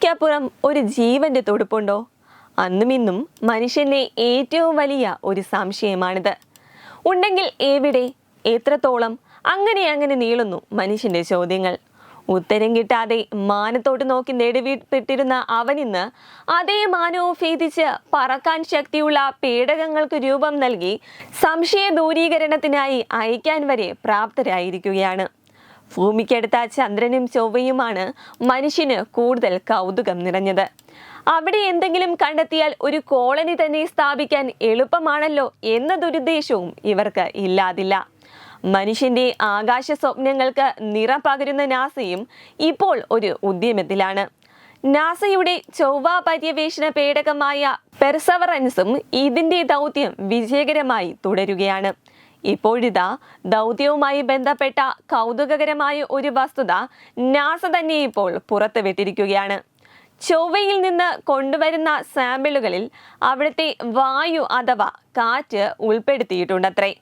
ഭൂമിക്കപ്പുറം ഒരു ജീവന്റെ തുടുപ്പുണ്ടോ? അന്നും ഇന്നും മനുഷ്യന്റെ ഏറ്റവും വലിയ ഒരു സംശയമാണിത്. ഉണ്ടെങ്കിൽ എവിടെ? എത്രത്തോളം? അങ്ങനെ അങ്ങനെ നീളുന്നു മനുഷ്യന്റെ ചോദ്യങ്ങൾ. ഉത്തരം കിട്ടാതെ മാനത്തോട്ട് നോക്കി നെടുവീപ്പെട്ടിരുന്ന അവനിന്ന് അതേ മാനവും ഭേദിച്ച് പറക്കാൻ ശക്തിയുള്ള പേടകങ്ങൾക്ക് രൂപം നൽകി സംശയ ദൂരീകരണത്തിനായി അയക്കാൻ വരെ പ്രാപ്തരായിരിക്കുകയാണ്. ഭൂമിക്കടുത്ത ചന്ദ്രനും ചൊവ്വയുമാണ് മനുഷ്യന് കൂടുതൽ കൗതുകം നിറഞ്ഞത്. അവിടെ എന്തെങ്കിലും കണ്ടെത്തിയാൽ ഒരു കോളനി തന്നെ സ്ഥാപിക്കാൻ എളുപ്പമാണല്ലോ എന്ന ദുരുദ്ദേശവും ഇവർക്ക് ഇല്ലാതില്ല. മനുഷ്യന്റെ ആകാശ സ്വപ്നങ്ങൾക്ക് നിറം പകരുന്ന നാസയും ഇപ്പോൾ ഒരു ഉദ്യമത്തിലാണ്. നാസയുടെ ചൊവ്വ പര്യവേഷണ പേടകമായ പെർസവറൻസും ഇതിന്റെ ദൗത്യം വിജയകരമായി തുടരുകയാണ്. ഇപ്പോഴിതാ ദൗത്യവുമായി ബന്ധപ്പെട്ട കൗതുകകരമായ ഒരു വസ്തുത നാസ തന്നെ ഇപ്പോൾ പുറത്തുവിട്ടിരിക്കുകയാണ്. ചൊവ്വയിൽ നിന്ന് കൊണ്ടുവരുന്ന സാമ്പിളുകളിൽ അവിടുത്തെ വായു അഥവാ കാറ്റ് ഉൾപ്പെടുത്തിയിട്ടുണ്ടത്രേ.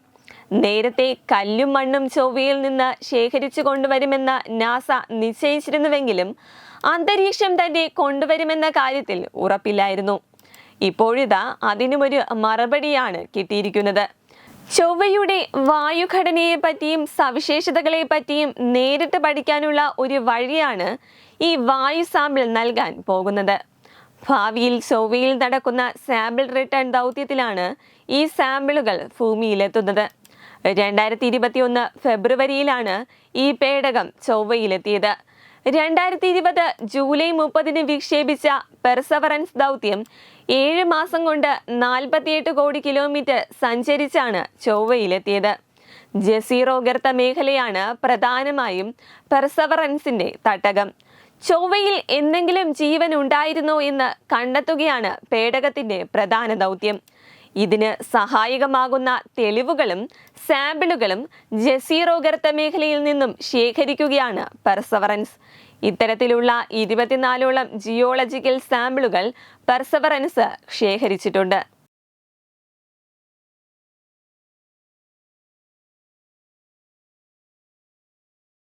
നേരത്തെ കല്ലും മണ്ണും ചൊവ്വയിൽ നിന്ന് ശേഖരിച്ചു കൊണ്ടുവരുമെന്ന് നാസ നിശ്ചയിച്ചിരുന്നുവെങ്കിലും അന്തരീക്ഷം തന്നെ കൊണ്ടുവരുമെന്ന കാര്യത്തിൽ ഉറപ്പില്ലായിരുന്നു. ഇപ്പോഴിതാ അതിനുമൊരു മറുപടിയാണ് കിട്ടിയിരിക്കുന്നത്. ചൊവ്വയുടെ സവിശേഷതകളെ പറ്റിയും നേരിട്ട് പഠിക്കാനുള്ള ഒരു വഴിയാണ് ഈ വായു സാമ്പിൾ നൽകാൻ പോകുന്നത്. ഭാവിയിൽ ചൊവ്വയിൽ നടക്കുന്ന സാമ്പിൾ റിട്ടേൺ ദൗത്യത്തിലാണ് ഈ സാമ്പിളുകൾ ഭൂമിയിലെത്തുന്നത്. രണ്ടായിരത്തി ഇരുപത്തിയൊന്ന് ഫെബ്രുവരിയിലാണ് ഈ പേടകം ചൊവ്വയിലെത്തിയത്. രണ്ടായിരത്തി ഇരുപത് ജൂലൈ മുപ്പതിന് വിക്ഷേപിച്ച പെർസവറൻസ് ദൗത്യം ഏഴ് മാസം കൊണ്ട് നാൽപ്പത്തിയെട്ട് കോടി കിലോമീറ്റർ സഞ്ചരിച്ചാണ് ചൊവ്വയിലെത്തിയത്. ജസീറോ ഗർത്ത മേഖലയാണ് പ്രധാനമായും പെർസവറൻസിന്റെ തട്ടകം. ചൊവ്വയിൽ എന്തെങ്കിലും ജീവൻ ഉണ്ടായിരുന്നോ എന്ന് കണ്ടെത്തുകയാണ് പേടകത്തിന്റെ പ്രധാന ദൗത്യം. ഇതിന് സഹായകമാകുന്ന തെളിവുകളും സാമ്പിളുകളും ജസീറോ ഗർത്ത മേഖലയിൽ നിന്നും ശേഖരിക്കുകയാണ് പെർസവറൻസ്. ഇത്തരത്തിലുള്ള ഇരുപത്തിനാലോളം ജിയോളജിക്കൽ സാമ്പിളുകൾ പെർസവറൻസ് ശേഖരിച്ചിട്ടുണ്ട്.